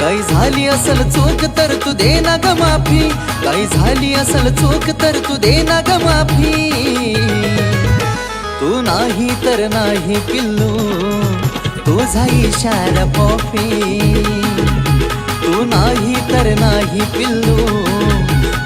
काही झाली असल चूक तर तू दे ना ग माफी. काही झाली असल चूक तर तू दे ना ग माफी. तू नाही तर नाही पिल्लू. तुझा इशारा कॉफी. नाही पिल्लू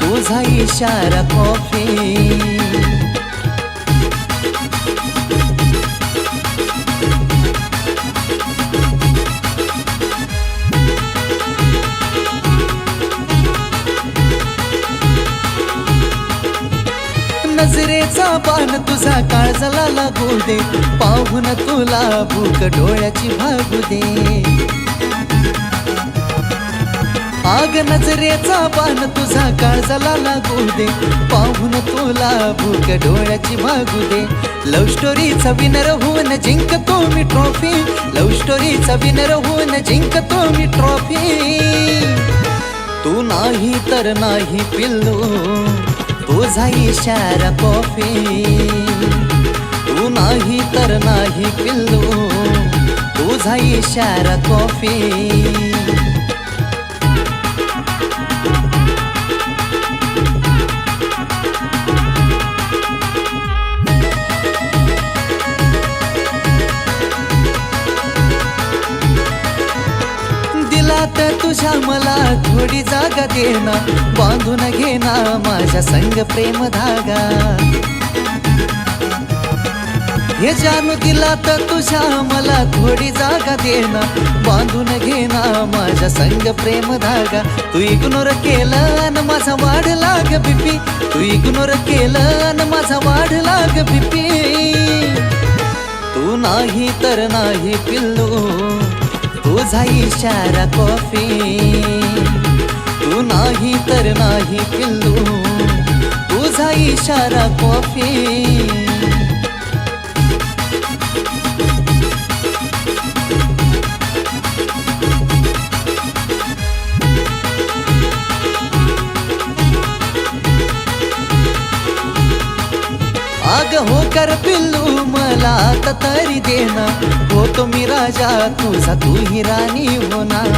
तुझा इशारा कॉफी. नजरेचा पान तुझा काळजाला लागू दे. पाहून तुला भूक डोळ्याची भागू आग नजरेचा बाण तुझा काळजाला लागू दे. पाहून तुला भूक डोळ्याची मागू दे. लव्ह स्टोरीचा विनर होऊन जिंकतो मी ट्रॉफी लव्ह स्टोरीचा विनर होऊन जिंकतो मी ट्रॉफी तू नाही तर नाही पिल्लू. तुझा इशारा कॉफी. तू नाही तर नाही पिल्लू. तुझा इशारा कॉफी. तुझ्या मला थोडी जागा देना बांधून घेना माझ्या संग प्रेम धागा. हे जाणू दिला तर तुझ्या मला थोडी जागा देना बांधून घेना माझ्या संग प्रेम धागा. तू इग्नोर केलं अन माझा वाढ लाग बिपी. तू इग्नोर केलं अन माझा वाढ लाग बिपी. तू नाही तर नाही पिल्लू. तुझा इशारा कॉफी. तू नाही तर नाही पिल्लू. तुझा इशारा कॉफी. कर पिल्लू मला तरी देना। हो तो मी राजा तुझा तू ही राणी होणार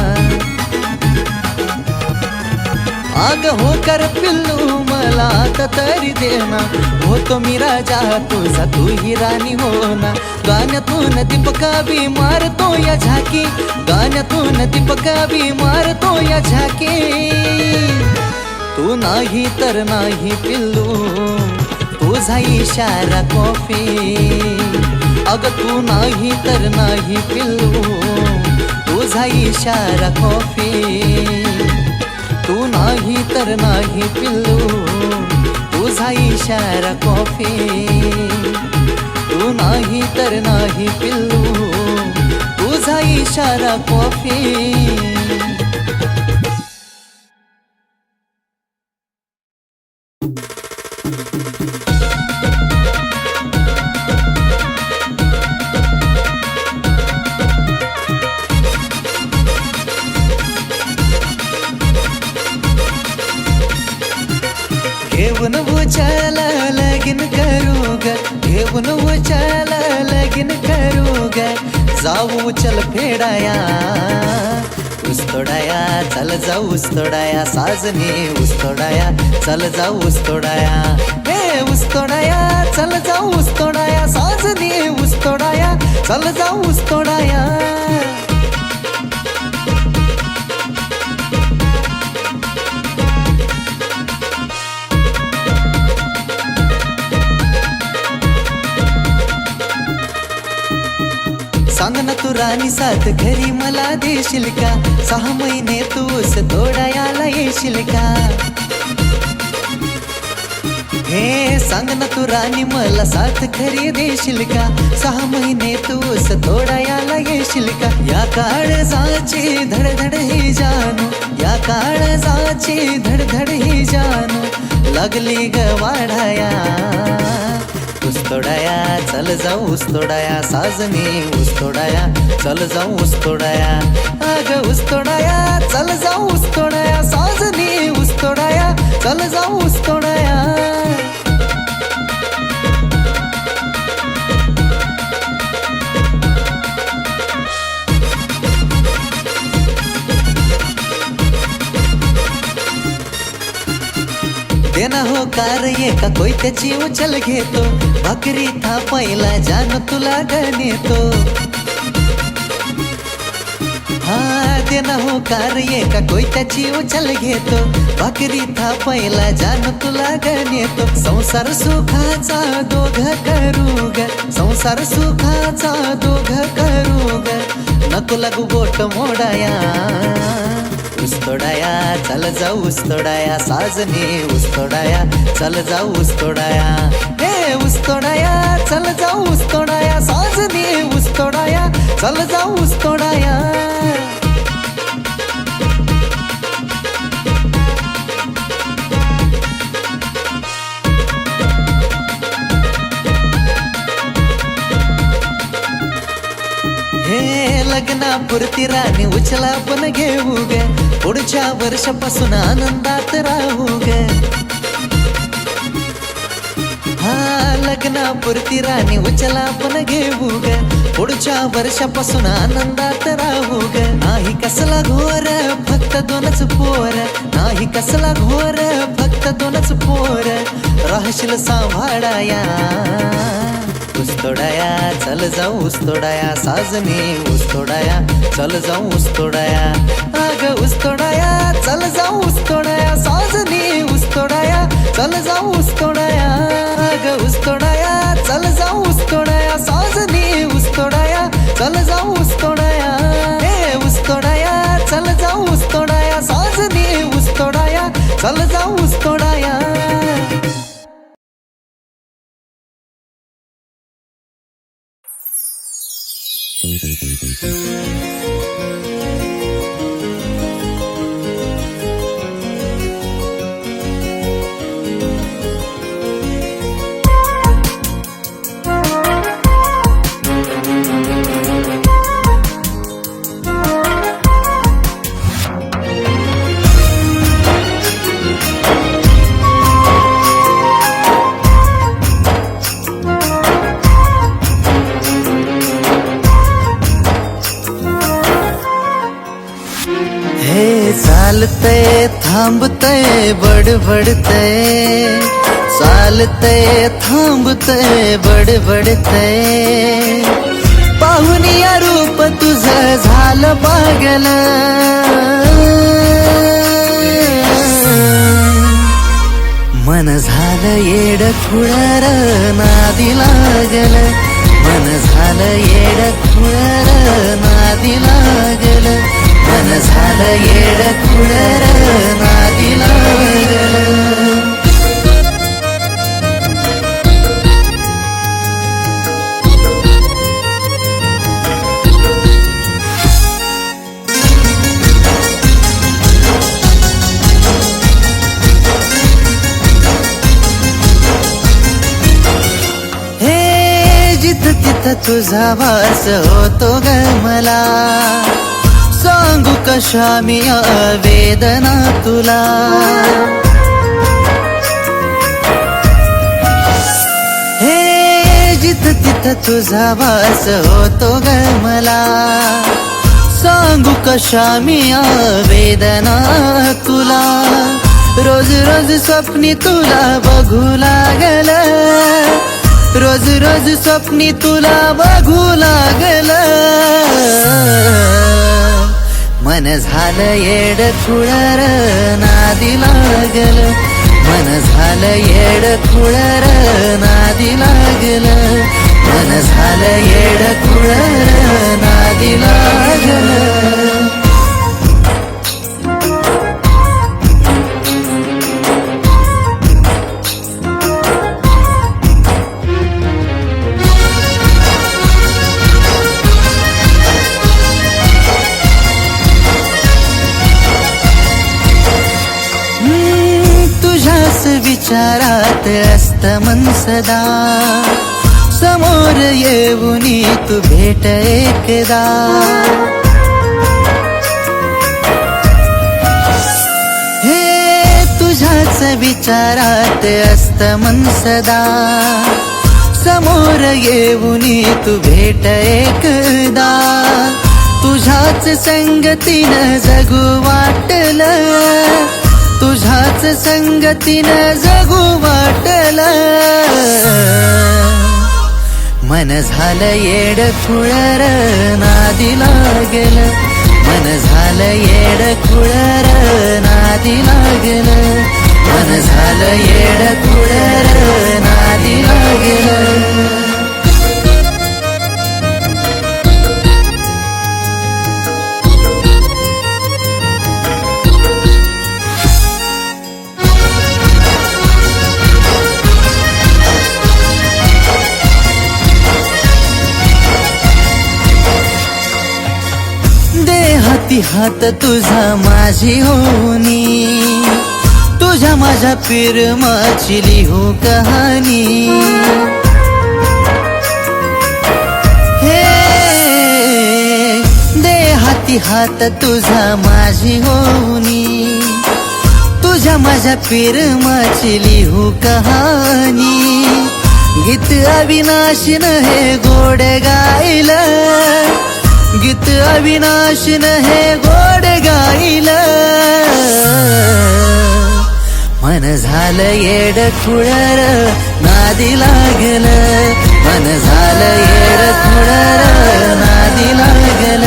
आग हो कर पिल्लू मला तरी देना। हो तो मी राजा तुझा तू ही राणी होना। गाण्यातून दीपका बी मारतो या झाकी। गाण्यातून दीपका बी मारतो या झाकी। तू नाही तर नाही पिल्लू। तुझा इशारा कॉफी. अग तू नाही तर नाही पिल्लू. तुझा इशारा कॉफी. तू नाही तर नाही पिल्लू. तुझा इशारा कॉफी. तू नाही तर नाही पिल्लू. तुझा इशारा कॉफी. घेऊन उचाल लगीन करू ग जाऊ चल फेडाया. उस्तोडाया चल जाऊ उस्तोडाया साजनी उस्तोडाया चल जाऊ उस्तोडाया हे उस्तोडाया चल जाऊ उस्तोडाया साजनी उस्तोडाया चल जाऊ उस्तोडाया सांग ना तू राणी साथ घरी मला देशील का? सहा महिने तूच तोडायाला येशील का? हे सांग ना तू राणी मला साथ घरी देशील का? सहा महिने तूच तोडायाला येशील का? या काळजाची धडधड ही जानू या काळजाची धडधड ही जानू लागली ग वाढाया. उस्तोडाया चल जाऊ उस्तोडाया साजनी उस्तोडाया चल जाऊ उस्तोडाया अग उस्तोडाया चल चल जाऊ उस्तोडाया साजनी उस्तोडाया चल जाऊ उस्तोडाया देना हो कार एका कोयत्याची उचल घेतो? भाकरी थापायला जान तुला गणेतो. हा देना हो कार एका कोयत्याची उचल घेतो? भाकरी थापायला जान तुला गणेतो. संसार सुखाचा दोघ करू ग संसार सुखाचा दोघ करू ग नको लागू बोट मोडाया. उस्तोडाया चल जाऊ उस्तोडाया साजने उस्तोडाया चल जाऊ उस्तोडाया हे उस्तोडाया चल जाऊ उस्तोडाया साजने उस्तोडाया चल जाऊ उस्तोडाया हे लग्नापुरती राणी उचला पण घेऊ गे. पुढच्या वर्षापासून आनंदात राहू ग. हा लग्नापुरती राणी उचला पण घेऊ ग. पुढच्या वर्षापासून आनंदात राहू ग. नाही कसला घोर फक्त दोनच पोर. नाही कसला घोर फक्त दोनच पोर. राहशील सांभाळाया. उस्तोडाया चल जाऊ उस्तोडाया साजने उस्तोडाया चल जाऊ उस्तोडाया उस्तोडाया चल जाऊ उस्तोडाया साजनी उस्तोडाया चल जाऊ उस्तोडाया अग उस्तोडाया चल जाऊ उस्तोडाया साजनी उस्तोडाया चल जाऊ उस्तोडाया हे उस्तोडाया चल जाऊ उस्तोडाया साजनी उस्तोडाया चल जाऊ उस्तोडाया. हे चालते थांबते बडबडते चालते थांबते बडबडते पाहून या रूप तुझं झालं पागल मन झालं येड खुळर नादी लागल. मन झालं येड खुळर नादी लागल. झालं येड खुळर नादी हे जिथं तिथं तुझा वास होतो ग मला. सांगू कशा मी वेदना तुला? हे जिथं तिथं तुझा वास होतो ग मला. सांगू कशा मी वेदना तुला? रोज रोज स्वप्नी तुला बघू लागल. रोज रोज स्वप्नी तुला बघू लागल. मन झालं येड खुळर नादी लागल मन झालं येड खुळर नादी लागल मन झालं येड खुळर नादी लागल होत अस्तमन सदा. समोर येऊन तू भेट एकदा. हे तुझ्याच विचारात अस्तमन सदा. समोर येऊन तू भेट एकदा. तुझ्याच संगतीनं जगू वाटलं. तुझ्याच संगतीनं जगू वाटला. मन झालं येड खुळर नादी लागल मन झालं येड खुळर नादी लागल मन झालं येड खुळ तुझा माझी होनी तुझ्या माझ्या पिरमाची लिहू कहाणी. हे दे हाती हात तुझा माझी होनी तुझ्या माझ्या पिरमाची लिहू कहाणी. गीत अविनाशीन हे गोड गायलं गीत अविनाशन हे गोड गाईल. मन झालं येड खुळर नादी लागल. मन झालं येड खुळर नादी लागल.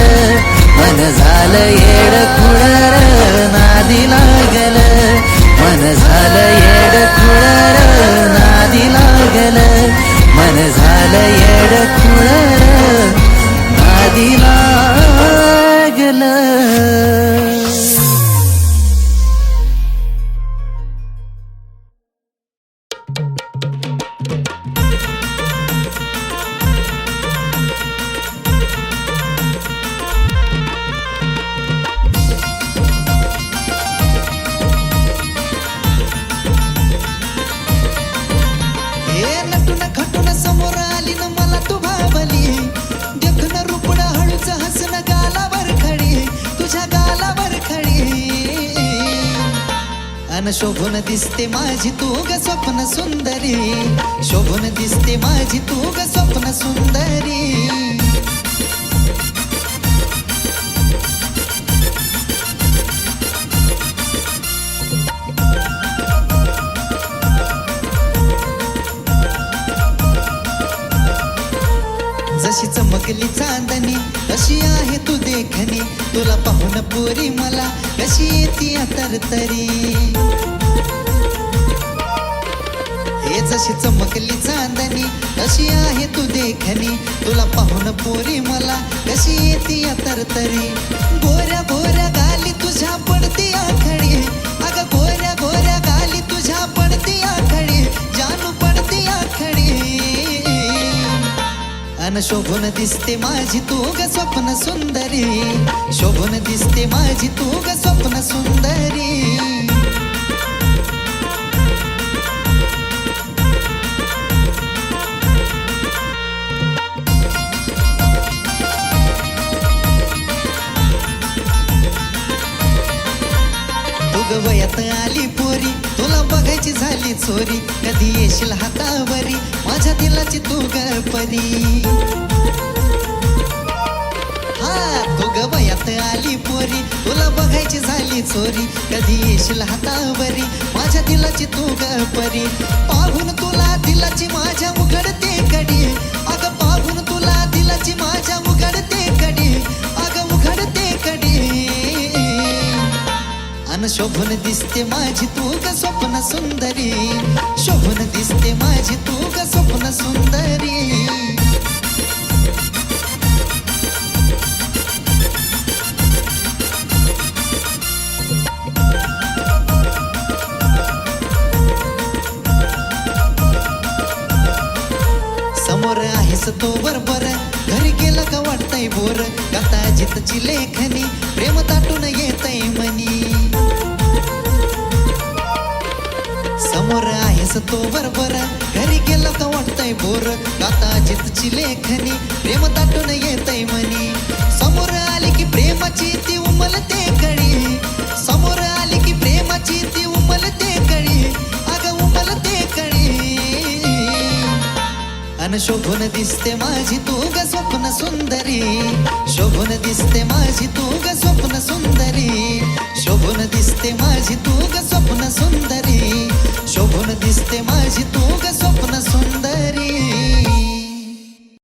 मन झालं येड खुळर नादी लागल. मन झालं येड खुळर नादी लागल. मन झालं येड खुळर नादी छान शोभून दिसते माझी तू ग स्वप्न सुंदरी. शोभून दिसते माझी तू ग स्वप्न सुंदरी. चमकली चांदणी. कशी आहे तू देखणी? तुला पाहून पोरी मला कशी येते तरतरी हे जशी चमकली चांदणी कशी आहे तू देखणी? तुला पाहून पोरी मला कशी येते तरतरी भोऱ्या भोऱ्या गाली तुझ्या पडती आखडी छान शोभून दिसते माझी तू ग स्वप्न सुंदरी. शोभून दिसते माझी तू ग स्वप्न सुंदरी. झाली चोरी कधी येशील हातावरी? माझ्या दिलाची तू गपरी हा तू ग वयात आली पोरी. तुला बघायची झाली चोरी कधी येशील हातावरी? माझ्या दिलाची तू गपरी पाहून तुला दिलाची माझ्या उघडते कडी. अग पाहून तुला दिलाची माझ्या उघडते कडी. अग उघडते कडी. अन शोभन दिसते माझी तू ग स्वप्न सुंदरी. शोभन दिसते माझी तू ग स्वप्न सुंदरी. समोर आहेस तो बरोबर. घरी गेलं का वाटतंय बोर? गाता जितची लेखनी प्रेम ताटून येतय मनी समोर आहेस तो बरोबर घरी गेला तर वाटतय बोर. आता जितची लेखनी प्रेम दाटून येतय म्हणी. समोर आली की प्रेमाची ती उमलते कळी. समोर आली की प्रेमाची ती उमलते कळी. अग उमलते कळी. अन शोभून दिसते माझी तू ग स्वप्न सुंदरी. शोभून दिसते माझी तू ग स्वप्न सुंदरी. शोभून दिसते माझी तू ग स्वप्न सुंदरी. शोभून दिसते माझी तू ग स्वप्न सुंदरी.